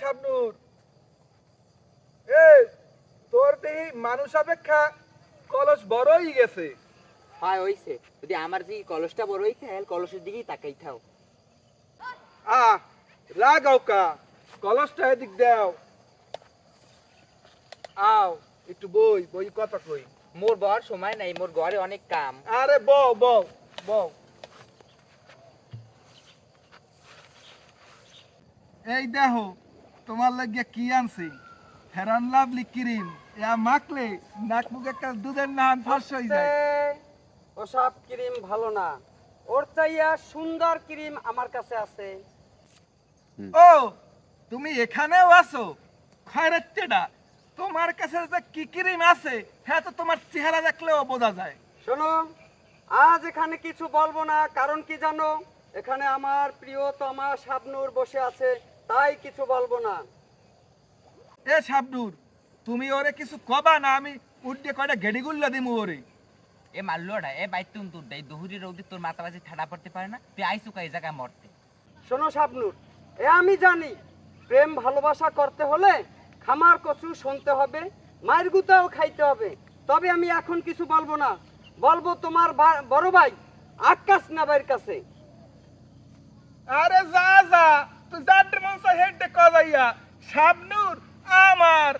শাবনুর এ তোর দেহি মানুষ অপেক্ষা কলস বড়ই গেছে। হয় হইছে। যদি আমার যে কলসটা বড় হইতে হ্যাঁ কলসের দিকেই তাকাই থাও। আ লাগাও কা কলসটা এদিক দাও। আও একটু বই বই কথা কই। মোর বর সময় নাই মোর ঘরে অনেক কাম। আরে বউ বউ বউ। এই দেখো তোমার লাগিয়া কি আনছি? ফেরান লাভলি ক্রিম ইয়া মাখলে নাক মুখ একটা দুধের নান ফাঁস হয়ে যায়। ওসব ক্রিম ভালো না। ওর চাইয়া সুন্দর ক্রিম আমার কাছে আছে। ও তুমি এখানেও আছো? খয়রাত্তেডা তোমার কাছে যে কি ক্রিম আছে হ্যাঁ তো তোমার চেহারা দেখলেও বোঝা যায়। শোনো আজ এখানে কিছু বলব না কারণ কি জানো? এখানে আমার প্রিয় প্রিয়তমা শাবনুর বসে আছে। তাই কিছু বলব না। এ শাবনুর তুমি ওরে কিছু কবা না আমি উড্ডে কয়টা গেড়ি গুল্লা দিমু ওরে। এ মারলোটা এ বাইর তুন তোর দেই দহুরি রৌদি তোর মাথা বাজে ঠাডা পড়তে পারে না। তুই আইসু এই জায়গায় মরতে। শোনো শাবনুর এ আমি জানি প্রেম ভালোবাসা করতে হলে খামার কচু শুনতে হবে মায়ের গুতাও খাইতে হবে। তবে আমি এখন কিছু বলব না। বলব তোমার বড় ভাই আকাশ নাবের কাছে। আরে যা যা শাবনুর আমার